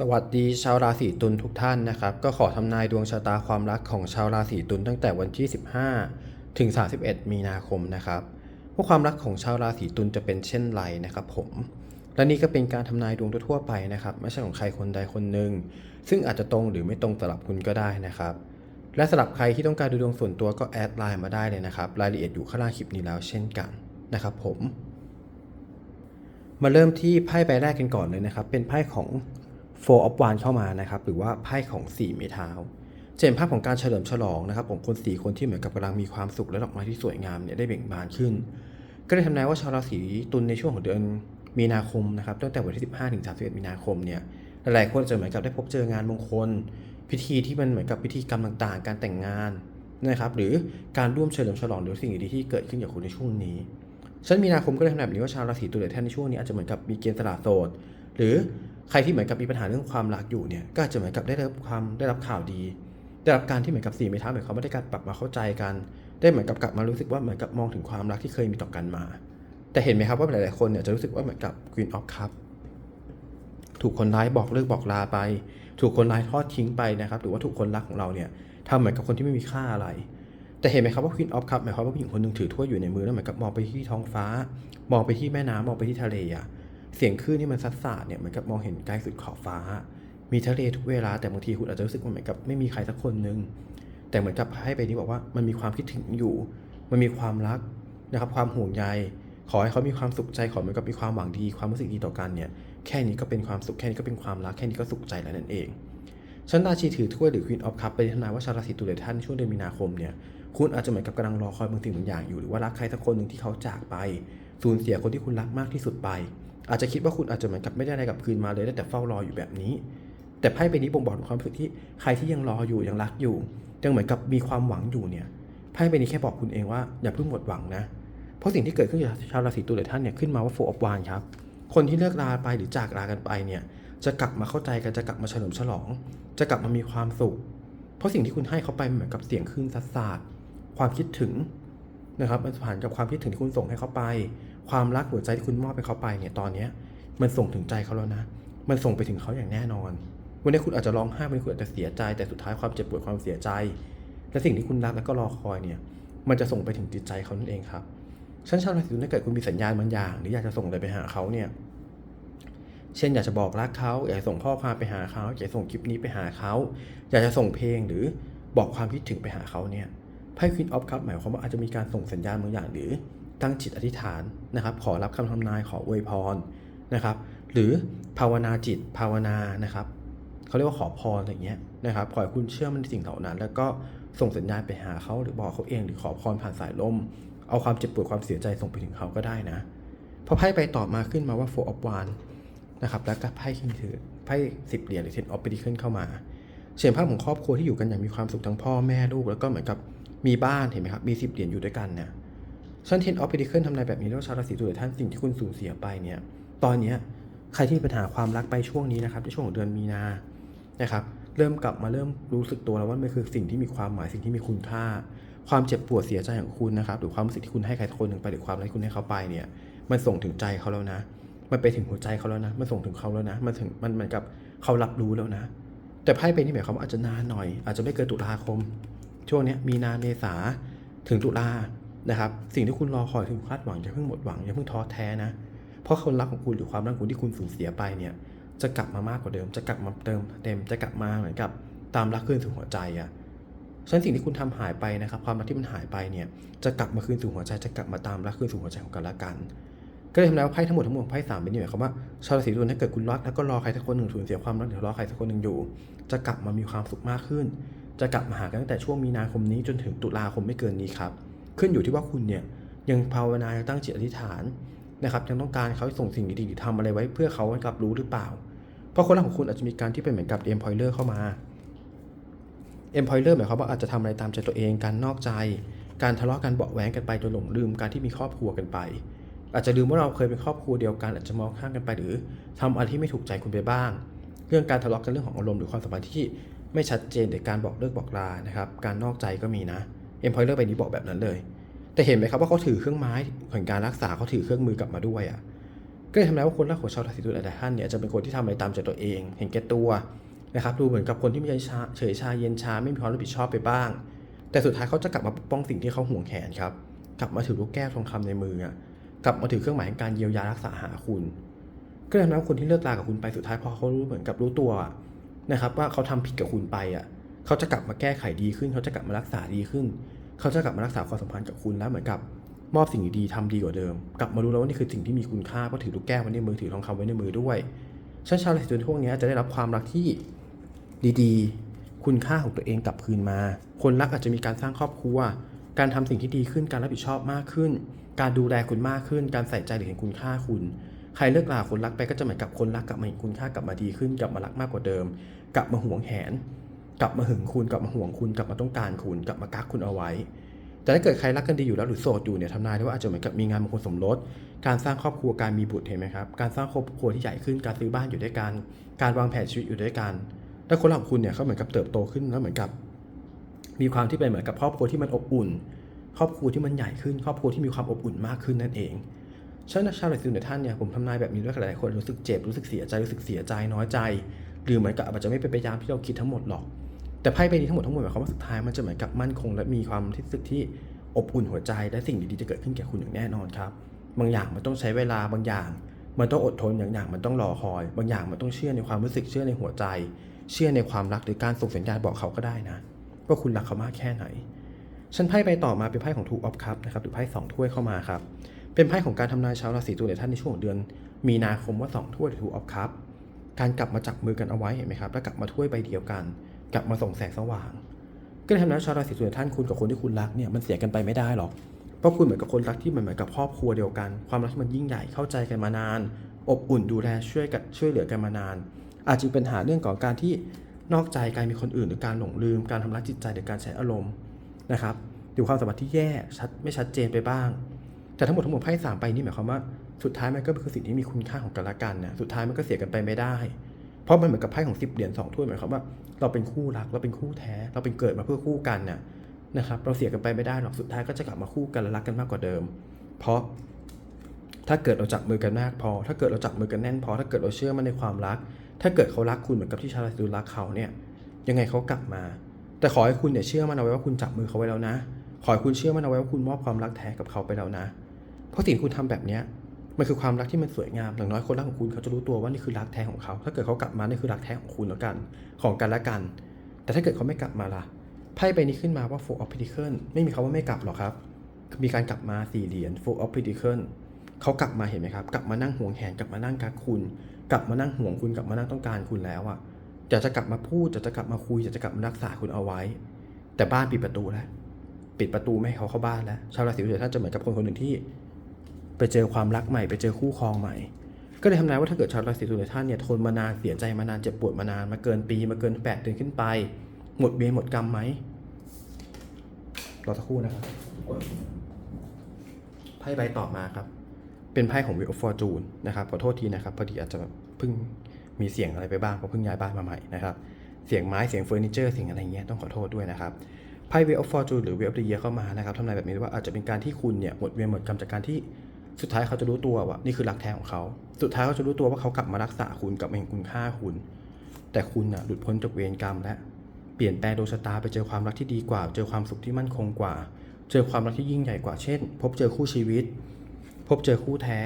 สวัสดีชาวราศีตุลทุกท่านนะครับ ก็ขอทำนายดวงชะตาความรักของชาวราศีตุลตั้งแต่วันที่ 15 ถึง 31 มีนาคมนะครับว่าความรักของชาวราศีตุลจะเป็นเช่นไรนะครับผมและนี่ก็เป็นการทำนายดวงทั่วไปนะครับไม่ใช่ของใครคนใดคนหนึ่งซึ่งอาจจะตรงหรือไม่ตรงสำหรับคุณก็ได้นะครับ และสำหรับใครที่ต้องการดูดวงส่วนตัวก็แอดไลน์มาได้เลยนะครับ รายละเอียดอยู่ข้างล่างคลิปนี้แล้วเช่นกันนะครับผม มาเริ่มที่ไพ่ใบแรกกันก่อนเลยนะครับ เป็นไพ่ของ Four of Wands เข้ามานะครับหรือว่าไพ่ของสี่ไม้เท้าจะเห็นภาพของการเฉลิมฉลองนะครับผมคนสี่คนที่เหมือนกับกำลังมีความสุขและดอกไม้ที่สวยงามเนี่ยได้เบ่งบานขึ้น ก็เลยทำนายว่าชาวราศีตุลในช่วงของเดือนมีนาคมนะครับตั้งแต่วันที่ 15ถึง31มีนาคมเนี่ยหลายคนจะเหมือนกับได้พบเจองานมงคล พิธีที่มันเหมือนกับพิธีกรรมต่างๆ การแต่งงานนะครับหรือการร่วมเฉลิมฉลองหรือสิ่งดีๆที่เกิดขึ้นกับคุณในช่วงนี้ฉันมีนาคมก็เลยทำแบบนี้ว่าชาวราศีตุลหลายท่านในช่วงนี้อาจจะเหมือนกับมีเกณฑ์สละโสดหรือ ใครที่เหมือนกับมีปัญหาเรื่องความรักอยู่เนี่ยก็อาจจะเหมือนกับได้รับความได้รับข่าวดี ได้รับการที่เหมือนกับสี่ไม้เท้าหมายความว่าได้การปรับมาเข้าใจกัน ได้เหมือนกับกลับมารู้สึกว่าเหมือนกับมองถึงความรักที่เคยมีต่อกันมา แต่เห็นไหมครับว่าหลายๆคนเนี่ยจะรู้สึกว่าเหมือนกับ Queen of Cup ถูกคนร้ายบอกเลิกบอกลาไป ถูกคนร้ายทอดทิ้งไปนะครับ หรือว่าถูกคนรักของเราเนี่ยทำเหมือนกับคนที่ไม่มีค่าอะไร แต่เห็นไหมครับว่า Queen of Cup หมายความว่าผู้หญิงคนหนึ่งถือถ้วยอยู่ในมือแล้วเหมือนกับมองไปที่ท้องฟ้า มองไปที่แม่น้ำมองไปที่ทะเลอะ เสียงคลื่นที่มันซัดสาดเนี่ยเหมือนกับมองเห็นไกลสุดขอบฟ้า มีทะเลทุกเวลาแต่บางทีคุณอาจจะรู้สึกว่าเหมือนกับไม่มีใครสักคนหนึ่งแต่เหมือนกับให้ไปนี้บอกว่ามันมีความคิดถึงอยู่ มันมีความรักนะครับ ความห่วงใย ขอให้เขามีความสุขใจขอเหมือนกับมีความหวังดี ความรู้สึกดีต่อกันเนี่ยแค่นี้ก็เป็นความสุขแค่นี้ก็เป็นความรักแค่นี้ก็สุขใจแล้วนั่นเองชั้นราชีถือถ้วยหรือ Queen of Cup ไปทนายว่าชาวราศีตุลท่านช่วงเดือนมีนาคมเนี่ยคุณอาจจะเหมือนกับกำลังรอคอยบางสิ่งบางอย่างอยู่หรือว่ารักใครสักคนหนึ่งที่เขาจากไปสูญเสียคนที่คุณรักมากที่สุดไป อาจจะคิดว่าคุณอาจจะเหมือนกับไม่ได้อะไรกลับคืนมาเลยได้แต่เฝ้ารออยู่แบบนี้ แต่ไพ่ใบนี้บ่งบอกถึงความรู้สึกที่ใครที่ยังรออยู่ยังรักอยู่ยังเหมือนกับมีความหวังอยู่เนี่ยไพ่ใบนี้แค่บอกคุณเองว่าอย่าเพิ่งหมดหวังนะ เพราะสิ่งที่เกิดขึ้นกับชาวราศีตุลหลายท่านเนี่ยขึ้นมาว่าโฟอ of วานครับ คนที่เลิกลาไปหรือจากลากันไปเนี่ยจะกลับมาเข้าใจกันจะกลับมาเฉลิมฉลอง จะกลับมามีความสุข เพราะสิ่งที่คุณให้เขาไปเหมือนกับเสียงคลื่นซัดสาดความคิดถึงนะครับมันผ่านกับความคิดถึงที่คุณส่งให้เขาไป ความรักหัวใจที่คุณมอบให้เขาไปเนี่ยตอนเนี้ยมันส่งถึงใจเขาแล้วนะ มันส่งไปถึงเขาอย่างแน่นอน วันนี้คุณอาจจะร้องไห้วันนี้คุณอาจจะเสียใจ แต่สุดท้ายความเจ็บปวดความเสียใจ และสิ่งที่คุณรักแล้วก็รอคอยเนี่ย มันจะส่งไปถึงจิตใจเขานั่นเองครับฉันชาวราศีตุลถ้าเกิดคุณมีสัญญาณบางอย่าง หรืออยากจะส่งอะไรไปหาเขาเนี่ย เช่นอยากจะบอกรักเขาอยากจะส่งข้อความไปหาเขาอยากจะส่งคลิปนี้ไปหาเขา อยากจะส่งเพลงหรือบอกความคิดถึงไปหาเขาเนี่ยไพ่ Queen of Cup หมายความว่าอาจจะมีการส่งสัญญาณบางอย่างหรือ ตั้งจิตอธิษฐานนะครับ ขอรับคำทำนายขออวยพรนะครับ หรือภาวนาจิตภาวนานะครับเขาเรียกว่าขอพรอะไรเงี้ยนะครับขอให้คุณเชื่อมันในสิ่งเหล่านั้น แล้วก็ส่งสัญญาณไปหาเขาหรือบอกเขาเองหรือขอพรผ่านสายลม เอาความเจ็บปวดความเสียใจส่งไปถึงเขาก็ได้นะพอไพ่ไปต่อมาขึ้นมาว่า Four of Wands นะครับแล้วก็ไพ่คิงถือไพ่สิบเหรียญหรือ Ten of Pentacles เข้ามาเฉียนภาพของครอบครัวที่อยู่กันอย่างมีความสุขทั้งพ่อแม่ลูกแล้วก็เหมือนกับมีบ้านเห็นไหมครับมีสิบเหรียญอยู่ด้วยกันเนี่ย ชั้น Ten of Pentacles ทำนายแบบนี้แล้วชาวราศีตุลท่านสิ่งที่คุณสูญเสียไปเนี่ย ตอนเนี้ยใครที่มีปัญหาความรักไปช่วงนี้นะครับในช่วงของเดือนมีนานะครับเริ่มกลับมาเริ่มรู้สึกตัวแล้วว่ามันคือสิ่งที่มีความหมายสิ่งที่มีคุณค่า ความเจ็บปวดเสียใจของคุณนะครับหรือความรู้สึกที่คุณให้ใครคนหนึ่งไปหรือความรักที่คุณให้เขาไปเนี่ยมันส่งถึงใจเขาแล้วนะ มันไปถึงหัวใจเขาแล้วนะ มันส่งถึงเขาแล้วนะ มันถึงมันเหมือนกับเขารับรู้แล้วนะ แต่ไพ่เป็นที่หมายความว่าอาจจะนานหน่อย อาจจะไม่เกินตุลาคม ช่วงนี้มีนาเมษาถึงตุลา นะครับ สิ่งที่คุณรอคอยถึงคาดหวังอย่าเพิ่งหมดหวังอย่าเพิ่งท้อแท้นะ เพราะคนรักของคุณหรือความรักของคุณที่คุณสูญเสียไปเนี่ย จะกลับมามากกว่าเดิม จะกลับมาเติมเต็มจะกลับมาเหมือนกับตามรักคืนสู่หัวใจอะฉะนั้นสิ่งที่คุณทำหายไปนะครับ ความรักที่มันหายไปเนี่ยจะกลับมาคืนสู่หัวใจจะกลับมาตามรักคืนสู่หัวใจของกันและกัน ก็เลยทำแล้วไพ่ทั้งหมดทั้งมวลไพ่สามเป็นนี่หมายความว่าชาวราศีตุลถ้าเกิดคุณรักแล้วก็รอใครสักคนหนึ่งสูญเสียความรักหรือรอใครสักคนหนึ่งอยู่ จะกลับมามีความสุขมากขึ้น จะกลับมาหากันตั้งแต่ช่วงมีนาคมนี้จนถึงตุลาคมไม่เกินนี้ครับ ขึ้นอยู่ที่ว่าคุณเนี่ยยังภาวนายังตั้งจิตอธิษฐานนะครับยังต้องการเขาส่งสิ่งดีๆหรือทำอะไรไว้เพื่อเขารับรู้หรือเปล่า เพราะคนรักของคุณอาจจะมีการที่เป็นเหมือนกับเอ็มพอยเลอร์เข้ามาเอ็มพอยเลอร์หมายความว่าอาจจะทำอะไรตามใจตัวเองการนอกใจ การทะเลาะกันเบาะแว้งกันไปจนหลงลืมการที่มีครอบครัวกันไป อาจจะลืมว่าเราเคยเป็นครอบครัวเดียวกันอาจจะมองข้ามกันไปหรือทำอะไรที่ไม่ถูกใจคุณไปบ้าง เรื่องการทะเลาะกันเรื่องของอารมณ์หรือความสัมพันธ์ที่ไม่ชัดเจนในการบอกเลิกบอกลานะครับการนอกใจก็มีนะ เอ็มพอยเลอร์ใบนี้บอกแบบนั้นเลย แต่เห็นไหมครับว่าเขาถือเครื่องไม้แห่งการรักษาเขาถือเครื่องมือกลับมาด้วยอะ่ะก็เลยทำให้ว่าคนรักของชาวราศีตุลหลายๆท่านเนี่ยจะเป็นคนที่ทำอะไรตามใจตัวเอง เห็นแก่ตัวนะครับดูเหมือนกับคนที่มีใจชาเฉยชาเย็นชาไม่มีความรับผิดชอบไปบ้าง แต่สุดท้ายเขาจะกลับมาปกป้องสิ่งที่เขาห่วงแขนครับกลับมาถือลูกแก้วทองคำในมืออะกลับมาถือเครื่องหมายแห่งการเยียวยารักษาหาคุณ ก็เลยทำให้คนที่เลิกลากับคุณไปสุดท้ายพอเขารู้เหมือนกับรู้ตัวนะครับว่าเขาทำผิดกับคุณไปอะ เขาจะกลับมาแก้ไขดีขึ้น เขาจะกลับมารักษาดีขึ้น เขาจะกลับมารักษาความสัมพันธ์กับคุณแล้วเหมือนกับมอบสิ่งดีๆทำดีกว่าเดิม กลับมารู้แล้วว่านี่คือสิ่งที่มีคุณค่าเพราะถือลูกแก้วไว้ในมือถือทองคำไว้ในมือด้วยชาชาวราศีตุลพวกนี้จะได้รับความรักที่ดีๆ คุณค่าของตัวเองกลับคืนมา คนรักอาจจะมีการสร้างครอบครัว การทำสิ่งที่ดีขึ้น การรับผิดชอบมากขึ้น การดูแลคุณมากขึ้น การใส่ใจหรือเห็นคุณค่าคุณ ใครเลิกลาคนรักไปก็จะเหมือนกับคนรักกลับมาเห็นคุณค่ากลับมาดีขึ้น กลับมารักมากกว่าเดิม กลับมาหวงแหน กลับมาหึงคุณกลับมาห่วงคุณกลับมาต้องการคุณกลับมากักคุณเอาไว้ แต่ถ้าเกิดใครรักกันดีอยู่แล้วหรือโสดอยู่เนี่ยทำนายได้ว่าอาจจะเหมือนกับมีงานมงคลสมรส การสร้างครอบครัวการมีบุตรเห็นไหมครับการสร้างครอบครัวที่ใหญ่ขึ้นการซื้อบ้านอยู่ด้วยกัน การวางแผนชีวิตอยู่ด้วยกันแล้วคนรักของคุณเนี่ยเขาเหมือนกับเติบโตขึ้นแล้วเหมือนกับ มีความที่เป็นเหมือนกับครอบครัวที่มันอบอุ่น ครอบครัวที่มันใหญ่ขึ้น ครอบครัวที่มีความอบอุ่นมากขึ้นนั่นเองฉะนั้นชาวราศีตุลท่านเนี่ยผมทำนายแบบนี้ด้วยหลายคนรู้สึกเจ็บรู้สึกเสียใจรู้สึกเสียใจน้อยใจ หรือเหมือนกับอาจจะไม่เป็นไปตามที่เราคิดทั้งหมดหรอก แต่ไพ่ใบนี้ทั้งหมดทั้งมวลหมายความว่าสุดท้ายมันจะเหมือนกับมั่นคง และมีความรู้สึกที่อบอุ่นหัวใจ และสิ่งดีๆจะเกิดขึ้นแก่คุณอย่างแน่นอนครับ บางอย่างมันต้องใช้เวลาบางอย่าง มันต้องอดทนอย่างอย่างมันต้องรอคอย บางอย่างมันต้องเชื่อในความรู้สึกเชื่อในหัวใจ เชื่อในความรักหรือการส่งสัญญาณบอกเขาก็ได้นะว่าคุณรักเขามากแค่ไหนฉันไพ่ไปต่อมาเป็นไพ่ของทูออฟคัพนะครับหรือไพ่สองถ้วยเข้ามาครับเป็นไพ่ของการทำนายชาวราศีตุลในท่านในช่วงเดือน มีนาคมว่าสองถ้วยหรือทูออฟคัพการกลับมาจับมือกันเอาไว้เห็นไหมครับ แล้วกลับมาถ้วยใบเดียวกัน กลับมาส่งแสงสว่าง ก็เลยทำให้ชาวราศีตุลท่านคุณกับคนที่คุณรักเนี่ยมันเสียกันไปไม่ได้หรอก เพราะคุณเหมือนกับคนรักที่มันเหมือนกับครอบครัวเดียวกัน ความรักที่มันยิ่งใหญ่เข้าใจกันมานาน อบอุ่นดูแลช่วยกันช่วยเหลือกันมานาน อาจจะเป็นปัญหาเรื่องของการที่นอกใจการมีคนอื่นหรือการหลงลืม การทำร้ายจิตใจหรือการใช้อารมณ์นะครับหรือความสัมพันธ์ที่แย่ชัดไม่ชัดเจนไปบ้าง แต่ทั้งหมดทั้งหมดไพ่สามใบนี้หมายความว่าสุดท้ายมันก็คือสิ่งที่มีคุณค่าของกันและกันนะสุดท้ายมันก็เสียกันไปไม่ได้ เพราะมันเหมือนกับไพ่ของสิบเหรียญสองถ้วยหมายความว่าเราเป็นคู่รักเราเป็นคู่แท้ เราเป็นเกิดมาเพื่อคู่กันน่ะนะครับ เราเสียกันไปไม่ได้หรอกสุดท้ายก็จะกลับมาคู่กันและรักกันมากกว่าเดิม เพราะถ้าเกิดเราจับมือกันมากพอ ถ้าเกิดเราจับมือกันแน่นพอ ถ้าเกิดเราเชื่อมันในความรัก ถ้าเกิดเขารักคุณเหมือนกับที่ชาวราตุลรักเขาเนี่ย ยังไงเขากลับมา แต่ขอให้คุณเนี่ยเชื่อมันเอาไว้ว่าคุณจับมือเขาไว้แล้วนะ ขอให้คุณเชื่อมันเอาไว้ว่าคุณมอบความรักแท้กับเขาไปแล้วนะ เพราะสิ่งที่คุณทำแบบเนี้ย มันคือความรักที่มันสวยงามอย่างน้อยคนรักของคุณเขาจะรู้ตัวว่านี่คือรักแท้ของเขา ถ้าเกิดเขากลับมานี่คือรักแท้ของคุณแล้วกัน ของกันและกัน แต่ถ้าเกิดเขาไม่กลับมาล่ะไพ่ใบนี้ขึ้นมาว่า four of pentacles ไม่มีคำว่าไม่กลับหรอกครับ มีการกลับมาสี่เหรียญ four of pentacles เขากลับมาเห็นไหมครับ กลับมานั่งห่วงแหนกลับมานั่งกักคุณ กลับมานั่งห่วงคุณกลับมานั่งต้องการคุณแล้วอะอยากจะกลับมาพูดอยากจะกลับมาคุยอยากจะกลับมารักษาคุณเอาไว้ แต่บ้านปิดประตูแล้วปิดประตูไม่ให้เขาเข้าบ้านแล้วชาวราศีตุลท่านจะเหมือนกับคนคนหนึ่งที่ ไปเจอความรักใหม่ไปเจอคู่ครองใหม่ ก็เลยทำนายว่าถ้าเกิดชาวราศีตุลท่านเนี่ยทนมานานเสียใจมานานเจ็บปวดมานานมาเกินปีมาเกินแปดเดือนขึ้นไป หมดเวรหมดกรรมไหมรอสักครู่นะครับไพ่ใบต่อมาครับ เป็นไพ่ของ Wheel of Fortune นะครับขอโทษทีนะครับพอดีอาจจะเพิ่งมีเสียงอะไรไปบ้างเพราะเพิ่งย้ายบ้านมาใหม่นะครับเสียงไม้เสียงเฟอร์นิเจอร์เสียงอะไรเงี้ยต้องขอโทษด้วยนะครับไพ่ Wheel of Fortune หรือ Wheel of the Year เข้ามานะครับทำนายแบบนี้ว่าอาจจะเป็นการที่คุณเนี่ยหมดเวรหมดกรรมจากการที่ สุดท้ายเขาจะรู้ตัวว่านี่คือ รักแท้ของเขา สุดท้ายเขาจะรู้ตัวว่าเขากลับมารักษาคุณกลับมาเห็นคุณค่าคุณ แต่คุณน่ะหลุดพ้นจากเวรกรรมและเปลี่ยนแปลงดวงชะตาไปเจอความรักที่ดีกว่า เจอความสุขที่มั่นคงกว่า เจอความรักที่ยิ่งใหญ่กว่าเช่น พบเจอคู่ชีวิต พบเจอคู่แท้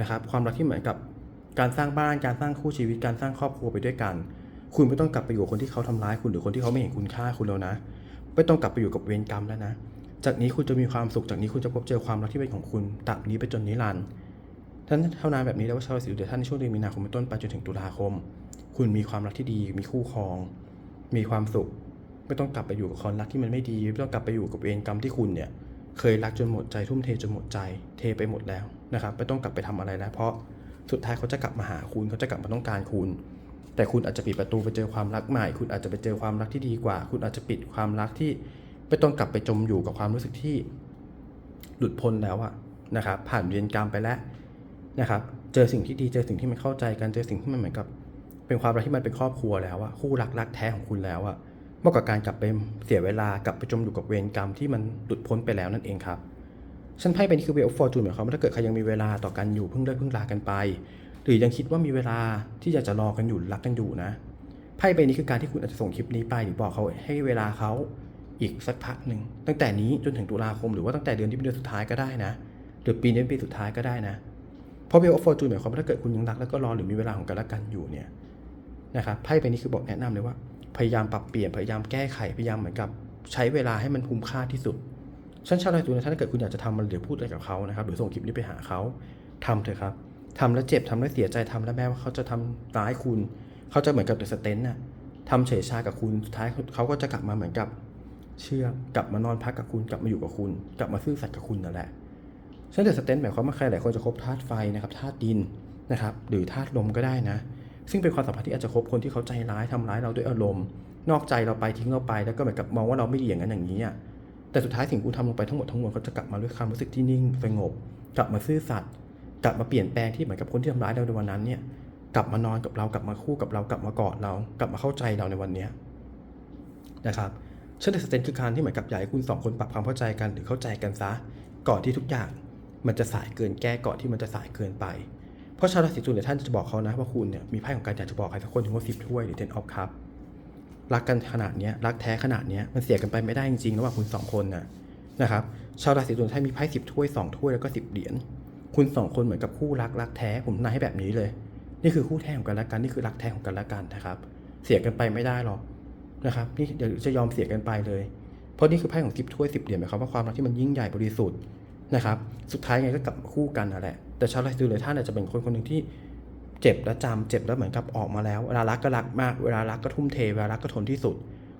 นะครับความรักที่เหมือนกับการสร้างบ้านการสร้างคู่ชีวิตการสร้างครอบครัวไปด้วยกัน คุณไม่ต้องกลับไปอยู่คนที่เขาทำร้ายคุณหรือคนที่เขาไม่เห็นคุณค่าคุณแล้วนะ ไม่ต้องกลับไปอยู่กับเวรกรรมแล้วนะ จากนี้คุณจะมีความสุขจากนี้คุณจะพบเจอความรักที่เป็นของคุณตราบนี้ไปจนนิรันดร์ท่านเท่านานแบบนี้แล้วว่าชาวราศีตุลท่านในช่วงเดือนมีนาคมเป็นต้นไปจนถึงตุลาคม คุณมีความรักที่ดี มีคู่ครอง มีความสุข ไม่ต้องกลับไปอยู่กับคนรักที่มันไม่ดี ไม่ต้องกลับไปอยู่กับเวรกรรมที่คุณเนี่ย เคยรักจนหมดใจทุ่มเทจนหมดใจ เทไปหมดแล้วนะครับ ไม่ต้องกลับไปทำอะไรแล้ว เพราะสุดท้ายเขาจะกลับมาหาคุณ เขาจะกลับมาต้องการคุณ แต่คุณอาจจะปิดประตูไปเจอความรักใหม่ คุณอาจจะไปเจอความรักที่ดีกว่า คุณอาจจะปิดความรักที่ ไม่ต้องกลับไปจมอยู่กับความรู้สึกที่หลุดพ้นแล้วอะนะครับ ผ่านเวรกรรมไปแล้วนะครับ เจอสิ่งที่ดีเจอสิ่งที่มันเข้าใจกันเจอสิ่งที่มันเหมือนกับ เป็นความรักที่มันเป็นครอบครัวแล้วอะคู่รักรักแท้ของคุณแล้วอะมากกว่าการกลับไปเสียเวลากลับไปจมอยู่กับเวรกรรมที่มันหลุดพ้นไปแล้วนั่นเองครับฉันไพ่เป็นคือ Wheel of Fortune หมายความว่าถ้าเกิดใครยังมีเวลาต่อกันอยู่เพิ่งเลิกเพิ่งลากันไป หรือยังคิดว่ามีเวลาที่อยากจะรอกันอยู่รักกันอยู่นะไพ่ใบนี้คือการที่คุณอาจจะส่งคลิปนี้ไปหรือบอกเขาให้เวลาเขา อีกสักพักหนึ่งตั้งแต่นี้จนถึงตุลาคมหรือว่าตั้งแต่เดือนที่เป็นเดือนสุดท้ายก็ได้นะหรือปีนี้เป็นปีสุดท้ายก็ได้นะเพราะ Wheel of Fortune หมายความว่าถ้าเกิดคุณยังรักแล้วก็รอหรือมีเวลาของกันและกันอยู่เนี่ยนะครับไพ่ใบนี้คือบอกแนะนำเลยว่า พยายามปรับเปลี่ยนพยายามแก้ไขพยายามเหมือนกับ ใช้เวลาให้มันคุ้มค่าที่สุดฉันชาวราศีตุลนะถ้าเกิดคุณอยากจะทำมันหรือพูดอะไรกับเขานะครับหรือส่งคลิปนี้ไปหาเขาทำเถอะครับทำแล้วเจ็บทำแล้วเสียใจทำแล้วแม้ว่าเขาจะทำร้ายคุณ เขาจะเหมือนกับเดอะสเตนน่ะทำเฉยชากับคุณสุดท้ายเขาก็จะกลับมาเหมือนกับ เชื่อกกลับมานอนพักกับคุณกลับมาอยู่กับคุณ กลับมาซื่อสัตย์กับคุณนั่นแหละฉันเดอะสเตนหมายความว่าใครหลายคนจะคบธาตุไฟนะครับธาตุดินนะครับหรือธาตุลมก็ได้นะ ซึ่งเป็นความสัมพันธ์ที่อาจจะคบคนที่เขาใจร้ายทำร้ายเราด้วยอารมณ์ นอกใจเราไปทิ้งเราไปแล้วก็เหมือนกับมองว่าเราไม่ดีอย่างนั้นอย่างนี้อะแต่สุดท้ายสิ่งคุณทำลงไปทั้งหมดทั้งมวลเขาจะกลับมาด้วยความรู้สึกที่นิ่งสงบ กลับมาซื่อสัตย์กลับมาเปลี่ยนแปลงที่เหมือนกับคนที่ทำร้ายเราในวันนั้นเนี่ยกลับมานอนกับเรากลับมาคู่กับเรากลับมากอดเรา กลับมาเข้าใจเราในวันนี้นะครับ เช่นเดสเตนคือการที่เหมือนกับอยากให้คุณสองคนปรับความเข้าใจกันหรือเข้าใจกันซะ ก่อนที่ทุกอย่างมันจะสายเกินแก้ก่อนที่มันจะสายเกินไป เพราะชาวราศีตุลเนี่ยท่านจะบอกเขานะว่าคุณเนี่ยมีไพ่ของการอยากจะบอกใครสักคนถึงว่าสิบถ้วยหรือ ten of cup รักกันขนาดนี้รักแท้ขนาดนี้มันเสียกันไปไม่ได้จริงๆระหว่างคุณสองคนนะนะครับชาวราศีตุลท่านมีไพ่สิบถ้วยสองถ้วยแล้วก็สิบเหรียญคุณสองคนเหมือนกับคู่รักรักแท้ผมนายให้แบบนี้เลย นี่คือคู่แท้ของกันและกันนี่คือรักแท้ของกันและกันนะครับ เสียกันไปไม่ได้หรอก นะครับนี่เดี๋ยวจะยอมเสียกันไปเลย เพราะนี่คือไพ่ของสิบถ้วยสิบเหรียญหมายความว่าความรักที่มันยิ่งใหญ่บริสุทธิ์นะครับ สุดท้ายไงก็กลับคู่กันนั่นแหละ แต่ชาวราศีตุลเลยท่านอาจจะเป็นคนคนหนึ่งที่เจ็บแล้วจำเจ็บแล้วเหมือนกับออกมาแล้ว เวลารักก็รักมากเวลารักก็ทุ่มเทเวลารักก็ทนที่สุด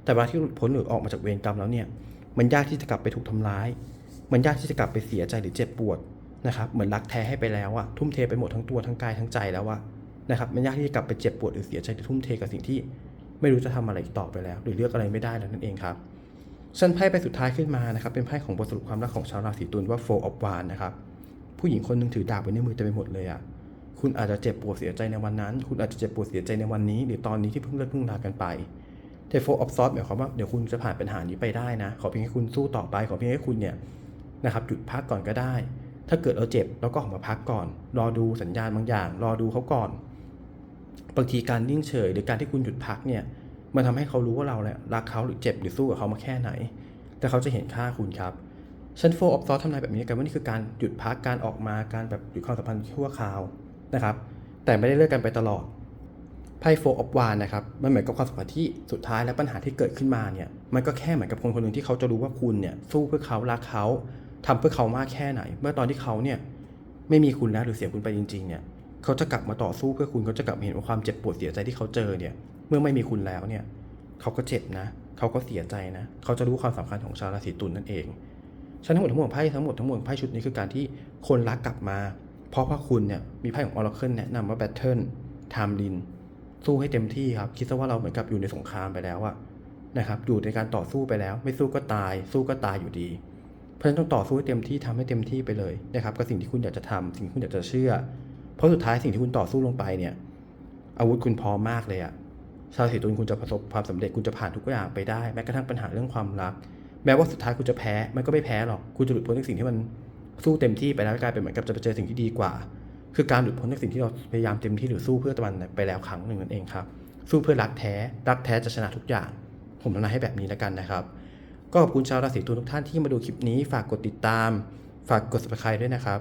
แต่เวลาที่หลุดพ้นหรือออกมาจากเวรกรรมแล้วเนี่ย มันยากที่จะกลับไปถูกทำร้าย มันยากที่จะกลับไปเสียใจหรือเจ็บปวดนะครับ เหมือนรักแท้ให้ไปแล้วอะทุ่มเทไปหมดทั้งตัวทั้งกายทั้งใจแล้วอะนะครับ มันยากที่จะกลับไปเจ็บปวดหรือเสียใจหรือทุ่มเทกับสิ่งที่ ไม่รู้จะทำอะไรต่อไปแล้ว หรือเลือกอะไรไม่ได้แล้วนั่นเองครับฉันไพ่ไปสุดท้ายขึ้นมานะครับเป็นไพ่ของบทสรุปความรักของชาวราศีตุลว่า four of wands นะครับผู้หญิงคนหนึงถือดาบไว้ในมือเต็มไปหมดเลยอะคุณอาจจะเจ็บปวดเสียใจในวันนั้น คุณอาจจะเจ็บปวดเสียใจในวันนี้ หรือตอนนี้ที่เพิ่งเลิกเพิ่งลากันไปแต่โฟออฟซอฟหมายความว่าเดี๋ยวคุณจะผ่านปัญหานี้ไปได้นะ ขอเพียงให้คุณสู้ต่อไป ขอเพียงให้คุณเนี่ยนะครับหยุดพักก่อนก็ได้ ถ้าเกิดเราเจ็บเราก็ออกมาพักก่อน รอดูสัญญาณบางอย่าง รอดูเขาก่อน บางทีการนิ่งเฉย หรือการที่คุณหยุดพักเนี่ยมันทำให้เขารู้ว่าเราเนี่ยรักเขาหรือเจ็บหรือสู้กับเขามาแค่ไหน แต่เขาจะเห็นค่าคุณครับชั้นโฟออฟซอทำนายแบบนี้กันว่านี่คือการหยุดพักการออกมาการแบบหยุดความสัมพันธ์ชั่วคราวนะครับ แต่ไม่ได้เลิกกันไปตลอดไพ่โฟออฟวานนะครับมันเหมือนกับความสัมพันธ์ที่สุดท้ายและปัญหาที่เกิดขึ้นมาเนี่ยมันก็แค่เหมือนกับคนคนหนึ่งที่เขาจะรู้ว่าคุณเนี่ยสู้เพื่อเขารักเขาทำเพื่อเขามากแค่ไหน เมื่อตอนที่เขาเนี่ยไม่มีคุณแล้วหรือเสียคุณไปจริงๆเนี่ย เขาจะกลับมาต่อสู้เพื่อคุณเขาจะกลับมาเห็นว่าความเจ็บปวดเสียใจที่เขาเจอเนี่ย เมื่อไม่มีคุณแล้วเนี่ยเขาก็เจ็บนะ เขาก็เสียใจนะ เขาจะรู้ความสำคัญของชาวราศีตุลนั่นเองชั้นทั้งหมดทั้งมวลไพ่ทั้งหมดทั้งมวลไพ่ชุดนี้คือการที่คนรักกลับมา เพราะว่าคุณเนี่ยมีไพ่ของ Oracle แนะนำว่า Battle Time l i n สู้ให้เต็มที่ครับ คิดซะว่าเราเหมือนกับอยู่ในสงครามไปแล้วอะนะครับอยู่ในการต่อสู้ไปแล้ว ไม่สู้ก็ตาย สู้ก็ตายอยู่ดี เพราะฉะนั้นต้องต่อสู้ให้เต็มที่ทำให้เต็มที่ไปเลยนะครับกับสิ่งที่คุณอยากจะทำสิ่งที่คุณอยากจะเชื่อ เพราะสุดท้ายสิ่งที่คุณต่อสู้ลงไปเนี่ย อาวุธคุณพร้อมมากเลยอะชาวราศีตุลคุณจะประสบความสำเร็จคุณจะผ่านทุกอย่างไปได้แม้กระทั่งปัญหาเรื่องความรัก แม้ว่าสุดท้ายคุณจะแพ้มันก็ไม่แพ้หรอกคุณจะหลุดพ้นจากสิ่งที่มันสู้เต็มที่ไปแล้วกลายเป็นเหมือนกับจะไปเจอสิ่งที่ดีกว่า คือการหลุดพ้นจากสิ่งที่เราพยายามเต็มที่หรือสู้เพื่อตะวันไปแล้วครั้งหนึ่งนั่นเองครับ สู้เพื่อรักแท้รักแท้จะชนะทุกอย่าง ผมทำนายให้แบบนี้แล้วกันนะครับ ก็ขอบคุณชาวราศีตุลทุกท่านที่มาดูคลิปนี้ ฝากกดติดตาม ฝากกด subscribe ด้วยนะครับ